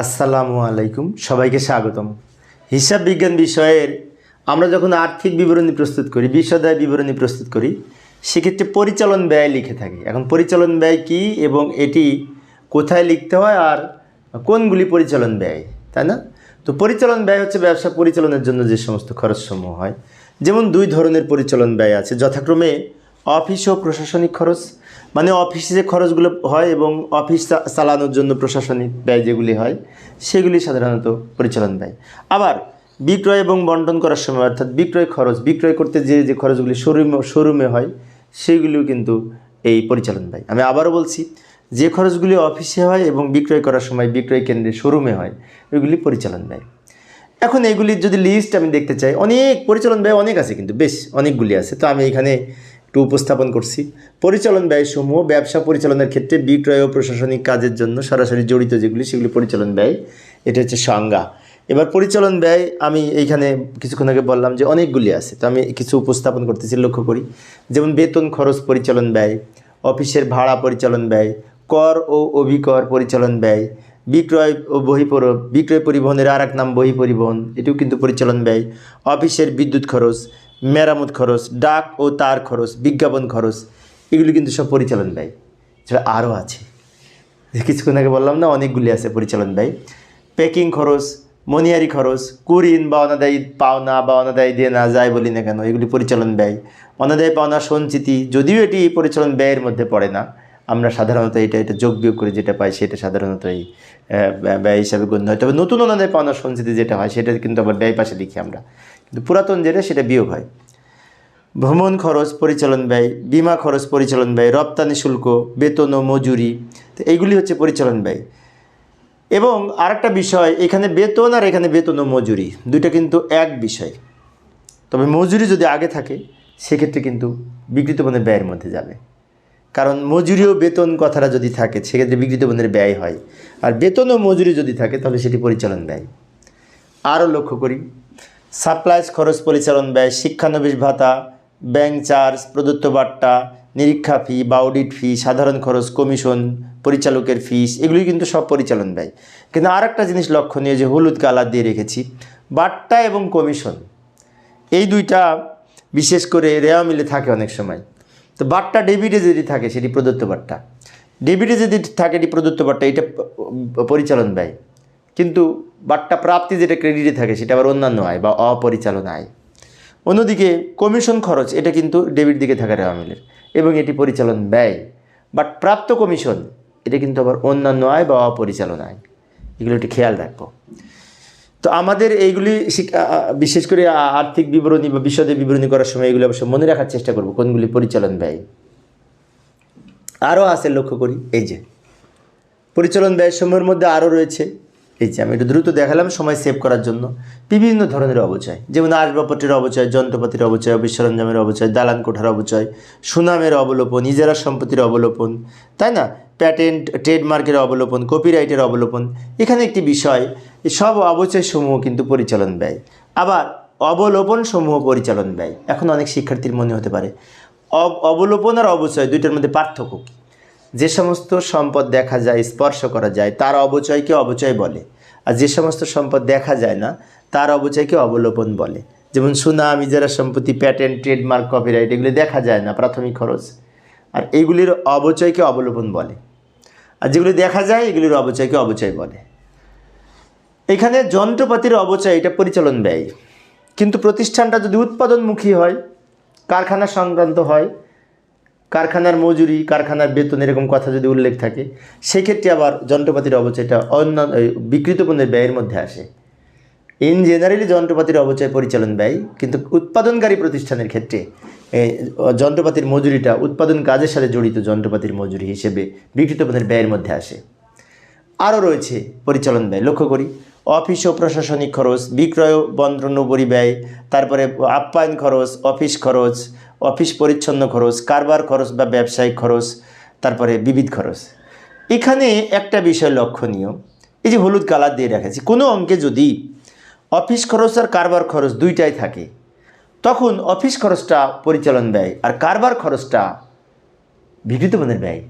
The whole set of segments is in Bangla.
আসসালামু আলাইকুম, সবাইকে স্বাগতম। হিসাব বিজ্ঞান বিষয়ের আমরা যখন আর্থিক বিবরণী প্রস্তুত করি বিশদায় বিবরণী প্রস্তুত করি, সেক্ষেত্রে পরিচালন ব্যয় লিখে থাকি। এখন পরিচালন ব্যয় কি এবং এটি কোথায় লিখতে হয় আর কোনগুলি পরিচালন ব্যয়, তাই না? তো পরিচালন ব্যয় হচ্ছে ব্যবসা পরিচালনের জন্য যে সমস্ত খরচসমূহ হয়। যেমন দুই ধরনের পরিচালন ব্যয় আছে, যথাক্রমে অফিস ও প্রশাসনিক খরচ মানে অফিসে যে খরচগুলো হয় এবং অফিস চালানোর জন্য প্রশাসনিক ব্যয় যেগুলি হয়, সেগুলি সাধারণত পরিচালন ব্যয়। আবার বিক্রয় এবং বন্টন করার সময়, অর্থাৎ বিক্রয় খরচ, বিক্রয় করতে যে যে খরচগুলি শোরুমে শোরুমে হয়, সেগুলিও কিন্তু এই পরিচালন ব্যয়। আমি আবারও বলছি, যে খরচগুলি অফিসে হয় এবং বিক্রয় করার সময় বিক্রয় কেন্দ্রে শোরুমে হয় ওইগুলি পরিচালন ব্যয়। এখন এগুলির যদি লিস্ট আমি দেখতে চাই, অনেক পরিচালন ব্যয় অনেক আছে কিন্তু, বেশ অনেকগুলি আছে। তো আমি এখানে একটু উপস্থাপন করছি। পরিচালন ব্যয়সমূহ, ব্যবসা পরিচালনার ক্ষেত্রে বিক্রয় ও প্রশাসনিক কাজের জন্য সরাসরি জড়িত যেগুলি, সেগুলি পরিচালন ব্যয়। এটা হচ্ছে সংজ্ঞা। এবার পরিচালন ব্যয়, আমি এইখানে কিছুক্ষণ আগে বললাম যে অনেকগুলি আছে। তো আমি কিছু উপস্থাপন করতেছি, লক্ষ্য করি। যেমন বেতন খরচ পরিচালন ব্যয়, অফিসের ভাড়া পরিচালন ব্যয়, কর ও অভিকর পরিচালন ব্যয় বিক্রয় ও বহিপর বিক্রয় পরিবহনের আর এক নাম বহি পরিবহন, এটিও কিন্তু পরিচালন ব্যয়, অফিসের বিদ্যুৎ খরচ মেরামত খরচ, ডাক ও তার খরচ, বিজ্ঞাপন খরচ, এগুলি কিন্তু সব পরিচালন ব্যয়। এছাড়া আরও আছে। কিছুক্ষণ আগে বললাম না, অনেকগুলি আছে পরিচালন ব্যয়। প্যাকিং খরচ, মনিয়ারি খরচ, কুরিন বা অনাদায়ী পাওনা বা অনাদায়ী দিয়ে না যায় বলি না কেন, এগুলি পরিচালন ব্যয়। অনাদায়ী পাওনা সঞ্চিতি, যদিও এটি পরিচালন ব্যয়ের মধ্যে পড়ে না, আমরা সাধারণত এটা এটা যোগ বিয়োগ করে যেটা পাই, সেটা সাধারণত এই ব্যয়- ব্যয় হিসাবে গণ্য হয়। তবে নতুন অনাদায় পাওনা সঞ্চিতি যেটা হয়, সেটা কিন্তু আবার ব্যয় পাশে লিখি আমরা। কিন্তু পুরাতন যেটা সেটা বিয়োগ হয়। ভ্রমণ খরচ পরিচালন ব্যয়, বিমা খরচ পরিচালন ব্যয়, রপ্তানি শুল্ক, বেতন ও মজুরি, তো এইগুলি হচ্ছে পরিচালন ব্যয়। এবং আরেকটা বিষয়, এখানে বেতন আর এখানে বেতন ও মজুরি, দুইটা কিন্তু এক বিষয়। তবে মজুরি যদি আগে থাকে, সেক্ষেত্রে কিন্তু বিকৃত পণ্যের ব্যয়ের মধ্যে যাবে। কারণ মজুরি ও বেতন কথাটা যদি থাকে, সেক্ষেত্রে বিকৃত পণ্যের ব্যয় হয়। আর বেতন ও মজুরি যদি থাকে, তাহলে সেটি পরিচালন ব্যয়। আরও লক্ষ্য করি সাপ্লাইজ খরচ পরিচালন ব্যয়, শিক্ষানবিশ ভাতা, ব্যাংক চার্জ, প্রদত্ত বার্তা, নিরীক্ষা ফি বা অডিট ফি, সাধারণ খরচ, কমিশন, পরিচালকের ফিস এগুলি কিন্তু সব পরিচালন ব্যয়। কিন্তু আর একটা জিনিস লক্ষণীয় যে হলুদ কালার দিয়ে রেখেছি, বার্তা এবং কমিশন, এই দুইটা বিশেষ করে রেওয়া মিলে থাকে অনেক সময়। তো বার্তা ডেবিটে যদি থাকে, সেটি প্রদত্ত বার্তা। ডেবিটে যদি থাকে, এটি প্রদত্ত বার্তা, এটা পরিচালন ব্যয়। কিন্তু বার্তা প্রাপ্তি যেটা ক্রেডিটে থাকে সেটা আবার অন্যান্য আয় বা অপরিচালন আয়। অন্যদিকে কমিশন খরচ, এটা কিন্তু ডেবিট দিকে থাকা রেওয়া মিলের এবং এটি পরিচালন ব্যয়। বাট প্রাপ্ত কমিশন এটা কিন্তু আবার অন্যান্য আয় বা অপরিচালন আয়। এগুলো একটু খেয়াল রাখব। তো আমাদের এইগুলি বিশেষ করে আর্থিক বিবরণী বা বিশদে বিবরণী করার সময় এগুলো অবশ্য মনে রাখার চেষ্টা করব, কোনগুলি পরিচালন ব্যয়। আরও আছে লক্ষ্য করি, এই যে। পরিচালন ব্যয় সময়ের মধ্যে আরও রয়েছে। এই যে আমি একটু দ্রুত দেখালাম, সময় সেভ করার জন্য। বিভিন্ন ধরনের অবচয়, যেমন আসবাবপত্রের অবচয়, যন্ত্রপাতির অবচয় অফিস সরঞ্জামের অবচয় দালান কোঠার অবচয়, সুনামের অবলোপন ইজারা সম্পত্তির অবলোপন, তাই না? প্যাটেন্ট ট্রেডমার্কের অবলোপন কপিরাইটের অবলোপন, এখানে একটি বিষয় সব অবচয় সমূহ কিন্তু পরিচালন ব্যয়। আবার অবলোপন সমূহ পরিচালন ব্যয়। এখন অনেক শিক্ষার্থীর মনে হতে পারে। অব- অবলোপন আর অবচয় দুইটার মধ্যে পার্থক্য কী? যে সমস্ত সম্পদ দেখা যায়, স্পর্শ করা যায়, তার অবচয়কে অবচয় বলে। আর যে সমস্ত সম্পদ দেখা যায় না, তার অবচয়কে অবলোপন বলে। যেমন সুনাম ইজারা সম্পত্তি প্যাটেন্ট ট্রেডমার্ক কপিরাইট এগুলি দেখা যায় না, প্রাথমিক খরচ। আর এইগুলির অবচয়কে অবলোপন বলে। আর যেগুলি দেখা যায়, এগুলির অবচয়কে অবচয় বলে। এখানে যন্ত্রপাতির অবচয় এটা পরিচালন ব্যয়। কিন্তু প্রতিষ্ঠানটা যদি উৎপাদনমুখী হয়, কারখানা সংক্রান্ত হয় কারখানার মজুরি, কারখানার বেতন এরকম কথা যদি উল্লেখ থাকে, সেক্ষেত্রে আবার যন্ত্রপাতির অবচয়টা অন্য এই বিকৃত পণ্যের ব্যয়ের মধ্যে আসে। ইন জেনারেলি যন্ত্রপাতির অবচয় পরিচালন ব্যয়, কিন্তু উৎপাদনকারী প্রতিষ্ঠানের ক্ষেত্রে যন্ত্রপাতির মজুরিটা উৎপাদন কাজের সাথে জড়িত যন্ত্রপাতির মজুরি হিসেবে বিকৃত পণ্যের ব্যয়ের মধ্যে আসে। আরও রয়েছে পরিচালন ব্যয়, লক্ষ্য করি, অফিস ও প্রশাসনিক খরচ, বিক্রয় বন্টন উপরি ব্যয়, তারপরে আপ্যায়ন খরচ, অফিস খরচ অফিস পরিচ্ছন্ন খরচ, কারবার খরচ বা ব্যবসায়িক খরচ, তারপরে বিবিধ খরচ। এখানে একটা বিষয় লক্ষণীয়, এই যে হলুদ কালার দিয়ে রেখেছি। কোনো অঙ্কে যদি অফিস খরচ আর কারবার খরচ দুইটাই থাকে, তখন অফিস খরচটা পরিচালন ব্যয় আর কারবার খরচটা বিকৃত মানের ব্যয়।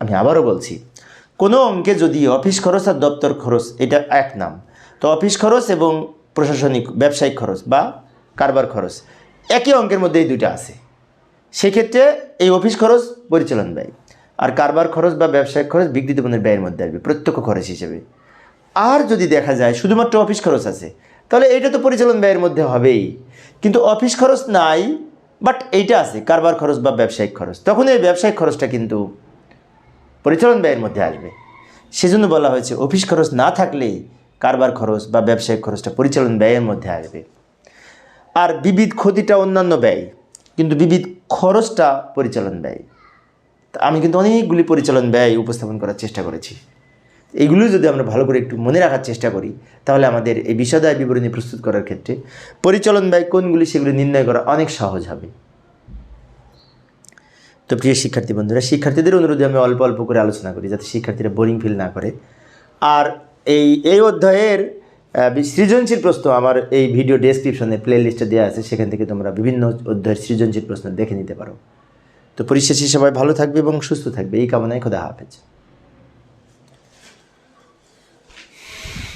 আমি আবারও বলছি, কোনো অঙ্কে যদি অফিস খরচ আর দপ্তর খরচ, এটা এক নাম। তো অফিস খরচ এবং প্রশাসনিক, ব্যবসায়িক খরচ বা কারবার খরচ একই অঙ্কের মধ্যে এই দুইটা আছে। সেক্ষেত্রে এই অফিস খরচ পরিচালন ব্যয় আর কারবার খরচ বা ব্যবসায়িক খরচ বিক্রিত পণ্যের ব্যয়ের মধ্যে আসবে, প্রত্যক্ষ খরচ হিসেবে। আর যদি দেখা যায় শুধুমাত্র অফিস খরচ আছে, তাহলে এইটা তো পরিচালন ব্যয়ের মধ্যে হবেই। কিন্তু অফিস খরচ নাই বাট এইটা আছে, কারবার খরচ বা ব্যবসায়িক খরচ। তখন এই ব্যবসায়িক খরচটা কিন্তু পরিচালন ব্যয়ের মধ্যে আসবে। সেজন্য বলা হয়েছে, অফিস খরচ না থাকলে কারবার খরচ বা ব্যবসায়িক খরচটা পরিচালন ব্যয়ের মধ্যে আসবে। আর বিবিধ ক্ষতিটা অন্যান্য ব্যয়, কিন্তু বিবিধ খরচটা পরিচালন ব্যয়। তা আমি কিন্তু অনেকগুলি পরিচালন ব্যয় উপস্থাপন করার চেষ্টা করেছি। এইগুলো যদি আমরা ভালো করে একটু মনে রাখার চেষ্টা করি, তাহলে আমাদের এই বিষয়দায় বিবরণী প্রস্তুত করার ক্ষেত্রে পরিচালন ব্যয় কোনগুলি সেগুলি নির্ণয় করা অনেক সহজ হবে। তো প্রিয় শিক্ষার্থী বন্ধুরা, শিক্ষার্থীদের অনুরোধে আমি অল্প অল্প করে আলোচনা করি, যাতে শিক্ষার্থীরা বোরিং ফিল না করে। আর এই এই অধ্যায়ের সৃজনশীল প্রশ্ন আমার এই ভিডিও ডেসক্রিপশনে প্লে লিস্টে দেওয়া আছে, সেখান থেকে তোমরা বিভিন্ন অধ্যায়ের সৃজনশীল প্রশ্ন দেখে নিতে পারো। তো পরিশেষে সবাই ভালো থাকবে এবং সুস্থ থাকবে। এই কামনায় খোদা হাফেজ।